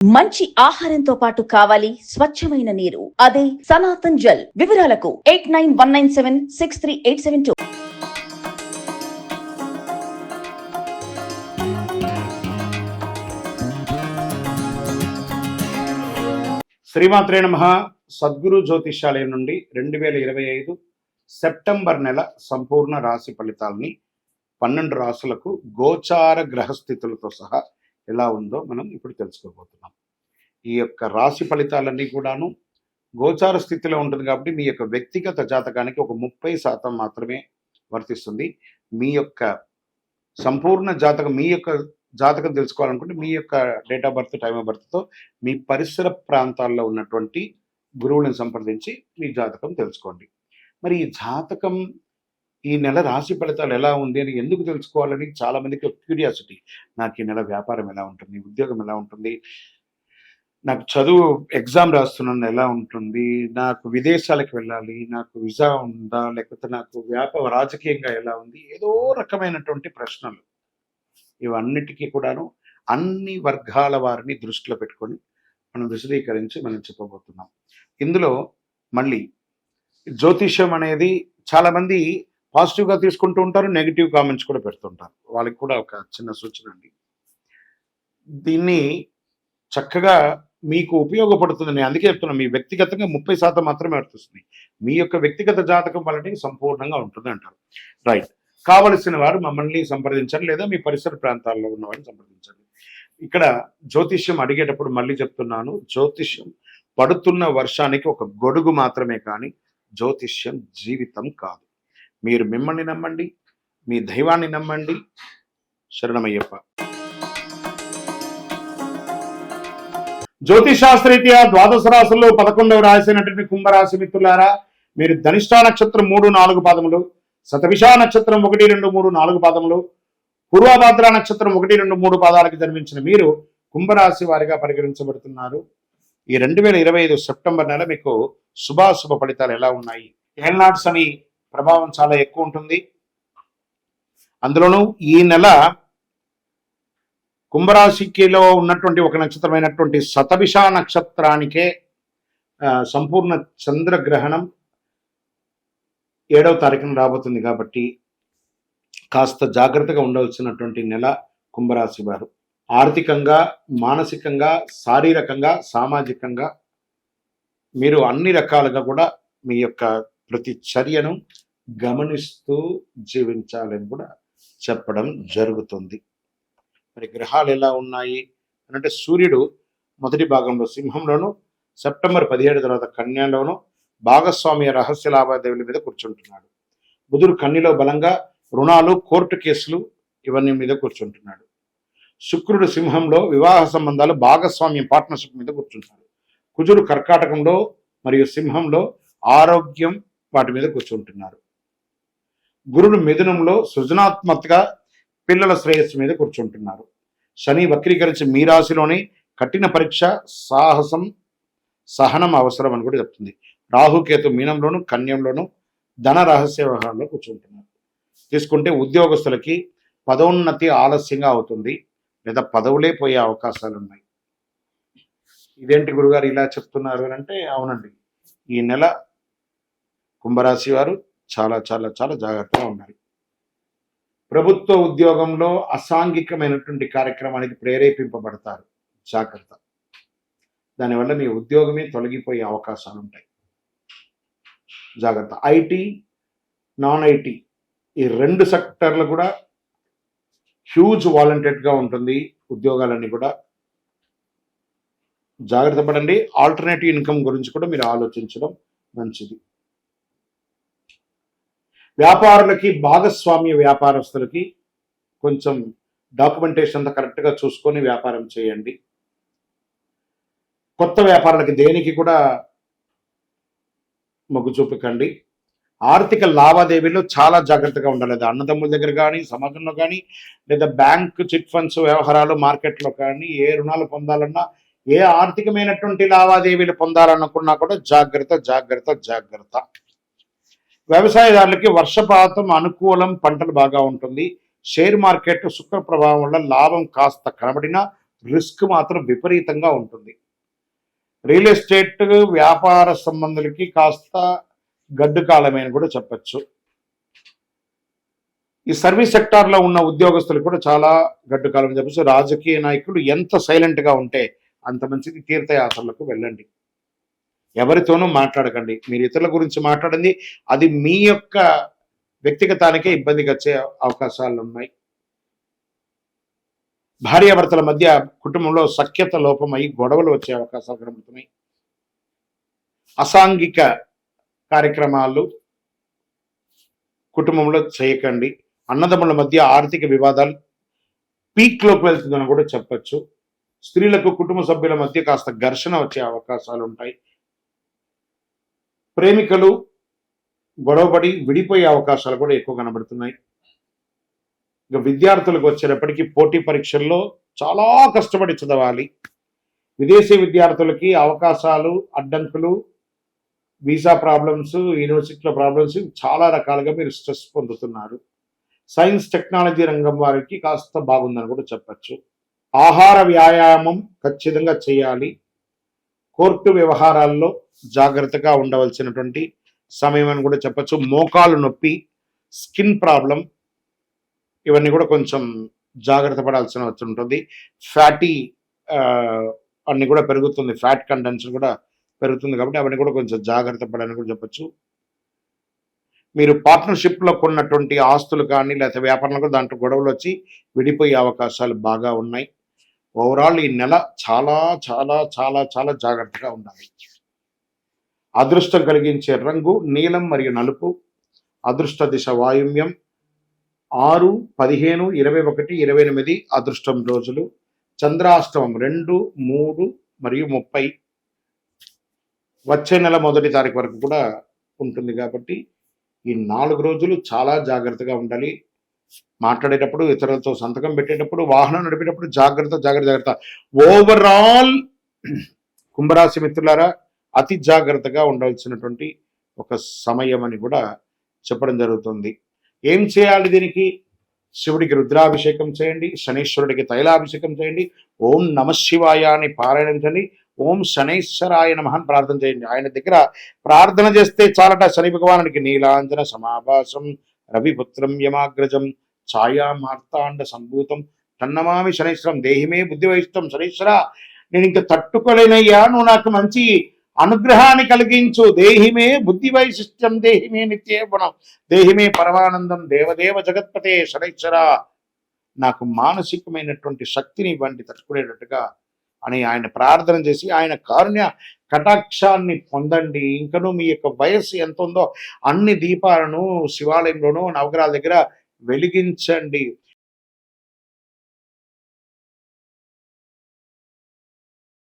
మంచి ఆహారంతో పాటు కావాలి స్వచ్ఛమైన నీరు. అదే సనాతన్ జల్. వివరాలకు eight nine one nine seven six three eight seven two. శ్రీమాత్రే నమ. సద్గురు జ్యోతిషాలయం నుండి రెండు వేల ఇరవై ఐదు సెప్టెంబర్ నెల సంపూర్ణ రాశి ఫలితాలని పన్నెండు రాసులకు గోచార గ్రహస్థితులతో సహా ఎలా ఉందో మనం ఇప్పుడు తెలుసుకోబోతున్నాం. ఈ యొక్క రాశి ఫలితాలన్నీ కూడాను గోచార స్థితిలో ఉంటుంది కాబట్టి మీ యొక్క వ్యక్తిగత జాతకానికి ఒక ముప్పై శాతం మాత్రమే వర్తిస్తుంది. మీ యొక్క సంపూర్ణ జాతకం మీ యొక్క జాతకం తెలుసుకోవాలనుకుంటే మీ యొక్క date of birth time of బర్త్తో మీ పరిసర ప్రాంతాల్లో ఉన్నటువంటి గురువులను సంప్రదించి మీ జాతకం తెలుసుకోండి. మరి ఈ జాతకం ఈ నెల రాశి ఫలితాలు ఎలా ఉంది అని ఎందుకు తెలుసుకోవాలని చాలామందికి క్యూరియాసిటీ. నాకు ఈ నెల వ్యాపారం ఎలా ఉంటుంది? ఉద్యోగం ఎలా ఉంటుంది? నాకు చదువు ఎగ్జామ్ రాస్తున్నాను ఎలా ఉంటుంది? నాకు విదేశాలకు వెళ్ళాలి నాకు వీసా ఉందా లేకపోతే నాకు వ్యాపార రాజకీయంగా ఎలా ఉంది? ఏదో రకమైనటువంటి ప్రశ్నలు. ఇవన్నిటికీ కూడాను అన్ని వర్గాల వారిని దృష్టిలో పెట్టుకొని మనం విశదీకరించి మనం చెప్పబోతున్నాం. ఇందులో మళ్ళీ జ్యోతిష్యం అనేది చాలామంది పాజిటివ్గా తీసుకుంటూ ఉంటారు నెగిటివ్ కామెంట్స్ కూడా పెడుతుంటారు. వాళ్ళకి కూడా ఒక చిన్న సూచన అండి. దీన్ని చక్కగా మీకు ఉపయోగపడుతుంది. నేను అందుకే చెప్తున్నా మీ వ్యక్తిగతంగా ముప్పై శాతం మాత్రమే వర్తిస్తుంది. మీ యొక్క వ్యక్తిగత జాతకం వల్లనే సంపూర్ణంగా ఉంటుంది అంటారు. రైట్ కావలసిన వారు మమ్మల్ని సంప్రదించండి లేదా మీ పరిసర ప్రాంతాల్లో ఉన్న వారిని సంప్రదించండి. ఇక్కడ జ్యోతిష్యం అడిగేటప్పుడు మళ్ళీ చెప్తున్నాను. జ్యోతిష్యం పడుతున్న వర్షానికి ఒక గొడుగు మాత్రమే కానీ జ్యోతిష్యం జీవితం కాదు. మీరు మిమ్మల్ని నమ్మండి మీ దైవాన్ని నమ్మండి. శరణమయ్యప్ప. జ్యోతిషాస్త్రీత్యా ద్వాదశ రాశుల్లో పదకొండవ రాసినటువంటి కుంభరాశి మిత్రులారా మీరు ధనిష్టా నక్షత్రం మూడు నాలుగు పాదములు శతవిషా నక్షత్రం ఒకటి రెండు మూడు నాలుగు పాదములు పూర్వభాద్ర నక్షత్రం ఒకటి రెండు మూడు పాదాలకు జన్మించిన మీరు కుంభరాశి వారిగా పరిగణించబడుతున్నారు. ఈ రెండు వేల ఇరవై ఐదు సెప్టెంబర్ నెల మీకు శుభాశుభ ఫలితాలు ఎలా ఉన్నాయి? ఏల్నాడ్స్ అని ప్రభావం చాలా ఎక్కువ ఉంటుంది. అందులోనూ ఈ నెల కుంభరాశికిలో ఉన్నటువంటి ఒక నక్షత్రమైనటువంటి శతభిష నక్షత్రానికే సంపూర్ణ చంద్రగ్రహణం ఏడవ తారీఖున రాబోతుంది కాబట్టి కాస్త జాగ్రత్తగా ఉండవలసినటువంటి నెల కుంభరాశి వారు. ఆర్థికంగా మానసికంగా శారీరకంగా సామాజికంగా మీరు అన్ని రకాలుగా కూడా మీ యొక్క ప్రతి చర్యను గమనిస్తూ జీవించాలని కూడా చెప్పడం జరుగుతుంది. మరి గ్రహాలు ఎలా ఉన్నాయి? అంటే సూర్యుడు మొదటి భాగంలో సింహంలోను సెప్టెంబర్ పదిహేడు తర్వాత కన్యలోను భాగస్వామ్య రహస్య లావాదేవీల మీద కూర్చుంటున్నాడు. బుధుడు కన్నిలో బలంగా రుణాలు కోర్టు కేసులు ఇవన్నీ మీద కూర్చుంటున్నాడు. శుక్రుడు సింహంలో వివాహ సంబంధాలు భాగస్వామ్యం పార్ట్నర్షిప్ మీద కూర్చుంటున్నాడు. కుజుడు కర్కాటకంలో మరియు సింహంలో ఆరోగ్యం వాటి మీద కూర్చుంటున్నారు. గురుడు మిథునంలో సృజనాత్మకగా పిల్లల శ్రేయస్సు మీద కూర్చుంటున్నారు. శని వక్రీకరించి మీ రాశిలోని కఠిన పరీక్ష సాహసం సహనం అవసరం అని కూడా చెప్తుంది. రాహుకేతు మీనంలోను కన్యంలోను ధన రహస్య వ్యవహారంలో కూర్చుంటున్నారు. తీసుకుంటే ఉద్యోగస్తులకి పదోన్నతి ఆలస్యంగా అవుతుంది లేదా పదవులే పోయే అవకాశాలు ఉన్నాయి ఇదేంటి గురుగారు ఇలా చెప్తున్నారు అంటే అవునండి. ఈ నెల కుంభరాశి వారు చాలా చాలా చాలా జాగ్రత్తగా ఉండాలి ప్రభుత్వ ఉద్యోగంలో అసాంఘికమైనటువంటి కార్యక్రమానికి ప్రేరేపింపబడతారు. జాగ్రత్త. దానివల్ల మీ ఉద్యోగమే తొలగిపోయే అవకాశాలు ఉంటాయి. జాగ్రత్త. ఐటీ నాన్ ఐటీ ఈ రెండు సెక్టర్లు కూడా హ్యూజ్ వాలంటెడ్గా ఉంటుంది. ఉద్యోగాలన్నీ కూడా జాగ్రత్త పడండి. ఆల్టర్నేటివ్ ఇన్కమ్ గురించి కూడా మీరు ఆలోచించడం మంచిది. వ్యాపారులకి భాగస్వామ్య వ్యాపారస్తులకి కొంచెం డాక్యుమెంటేషన్ అంతా కరెక్ట్గా చూసుకొని వ్యాపారం చేయండి. కొత్త వ్యాపారాలకి దేనికి కూడా మొగ్గు చూపకండి. ఆర్థిక లావాదేవీలో చాలా జాగ్రత్తగా ఉండాలి. అది అన్నదమ్ముల దగ్గర కానీ సమాజంలో కానీ లేదా బ్యాంక్ చిట్ ఫండ్స్ వ్యవహారాలు మార్కెట్లో కానీ ఏ రుణాలు పొందాలన్నా ఏ ఆర్థికమైనటువంటి లావాదేవీలు పొందాలనుకున్నా కూడా జాగ్రత్త జాగ్రత్త జాగ్రత్త. వ్యవసాయదారులకి వర్షపాతం అనుకూలం పంటలు బాగా ఉంటుంది. షేర్ మార్కెట్ శుక్ర ప్రభావం వల్ల లాభం కాస్త కనబడినా రిస్క్ మాత్రం విపరీతంగా ఉంటుంది. రియల్ ఎస్టేట్ వ్యాపార సంబంధులకి కాస్త గడ్డు కాలమే అని కూడా చెప్పచ్చు. ఈ సర్వీస్ సెక్టార్లో ఉన్న ఉద్యోగస్తులు కూడా చాలా గడ్డు కాలం చెప్పచ్చు. రాజకీయ నాయకులు ఎంత సైలెంట్గా ఉంటే అంత మంచిది. తీర్థయాత్రలకు వెళ్ళండి. ఎవరితోనూ మాట్లాడకండి. మీరు ఇతరుల గురించి మాట్లాడింది అది మీ యొక్క వ్యక్తిగతానికే ఇబ్బందికి వచ్చే అవకాశాలు ఉన్నాయి భార్యాభర్తల మధ్య కుటుంబంలో సఖ్యత లోపమై గొడవలు వచ్చే అవకాశాలు కనబడుతున్నాయి. అసాంఘిక కార్యక్రమాలు కుటుంబంలో చేయకండి. అన్నదమ్ముల మధ్య ఆర్థిక వివాదాలు పీక్లోకి వెళ్తుందని కూడా చెప్పచ్చు. స్త్రీలకు కుటుంబ సభ్యుల మధ్య కాస్త ఘర్షణ వచ్చే అవకాశాలు ఉంటాయి ప్రేమికలు గొడవపడి విడిపోయే అవకాశాలు కూడా ఎక్కువ కనబడుతున్నాయి. ఇక విద్యార్థులకు వచ్చేటప్పటికీ పోటీ పరీక్షల్లో చాలా కష్టపడి చదవాలి. విదేశీ విద్యార్థులకి అవకాశాలు అడ్డంకులు వీసా ప్రాబ్లమ్స్ యూనివర్సిటీలో ప్రాబ్లమ్స్ చాలా రకాలుగా మీరు స్ట్రెస్ పొందుతున్నారు. సైన్స్ టెక్నాలజీ రంగం వారికి కాస్త బాగుందని కూడా చెప్పచ్చు. ఆహార వ్యాయామం ఖచ్చితంగా చేయాలి. కోర్టు వ్యవహారాల్లో జాగ్రత్తగా ఉండవలసినటువంటి సమయం అని కూడా చెప్పచ్చు. మోకాలు నొప్పి స్కిన్ ప్రాబ్లం ఇవన్నీ కూడా కొంచెం జాగ్రత్త పడాల్సిన ఉంటుంది. ఫ్యాటీ అన్ని కూడా పెరుగుతుంది. ఫ్యాట్ కంటెన్షన్ కూడా పెరుగుతుంది కాబట్టి అవన్నీ కూడా కొంచెం జాగ్రత్త పడాలని కూడా చెప్పచ్చు. మీరు పార్ట్నర్షిప్లో కొన్నటువంటి ఆస్తులు కానీ లేకపోతే వ్యాపారంలో కూడా దాంట్లో గొడవలు వచ్చి విడిపోయే అవకాశాలు బాగా ఉన్నాయి. ఓవరాల్ ఈ నెల చాలా చాలా చాలా చాలా జాగ్రత్తగా ఉండాలి. అదృష్టం కలిగించే రంగు నీలం మరియు నలుపు. అదృష్ట దిశ వాయుమ్యం. ఆరు పదిహేను ఇరవై ఒకటి ఇరవై ఎనిమిది అదృష్టం రోజులు. చంద్రాష్టమం రెండు మూడు మరియు ముప్పై. వచ్చే నెల మొదటి తారీఖు వరకు కూడా ఉంటుంది కాబట్టి ఈ నాలుగు రోజులు చాలా జాగ్రత్తగా ఉండాలి. మాట్లాడేటప్పుడు ఇతరులతో సంతకం పెట్టేటప్పుడు వాహనం నడిపేటప్పుడు జాగ్రత్త జాగ్రత్త జాగ్రత్త. ఓవరాల్ కుంభరాశి మిత్రులారా అతి జాగ్రత్తగా ఉండవలసినటువంటి ఒక సమయం అని కూడా చెప్పడం జరుగుతుంది. ఏం చేయాలి దీనికి? శివుడికి రుద్రాభిషేకం చేయండి శనీశ్వరుడికి తైలాభిషేకం చేయండి ఓం నమ శివాయ అని పారాయణం చేయండి ఓం శనైశ్వరాయ నమః ప్రార్థన చేయండి. ఆయన దగ్గర ప్రార్థన చేస్తే చాలట శని భగవానుడికి నీలాంజన సమాభాసం రవిపుత్రం యమాగ్రజం ఛాయా మార్తాండ సంభూతం తన్నమామి శనైశ్వరం దేహిమే బుద్ధి వహిష్టం శనైశ్వర నేను ఇంకా తట్టుకోలేనయ్యా నువ్వు నాకు మంచి అనుగ్రహాన్ని కలిగించు. దేహిమే బుద్ధి వైశిష్ట్యం దేహిమే నిత్యేవనం దేహిమే పరమానందం దేవదేవ జగత్పతే శనైశ్వర. నాకు మానసికమైనటువంటి శక్తిని ఇవ్వండి తట్టుకునేటట్టుగా అని ఆయన ప్రార్థన చేసి ఆయన కారుణ్య కటాక్షాన్ని పొందండి. ఇంకనూ మీ యొక్క వయస్సు ఎంత ఉందో అన్ని దీపాలను శివాలయంలోనూ నవగ్రహాల దగ్గర వెలిగించండి.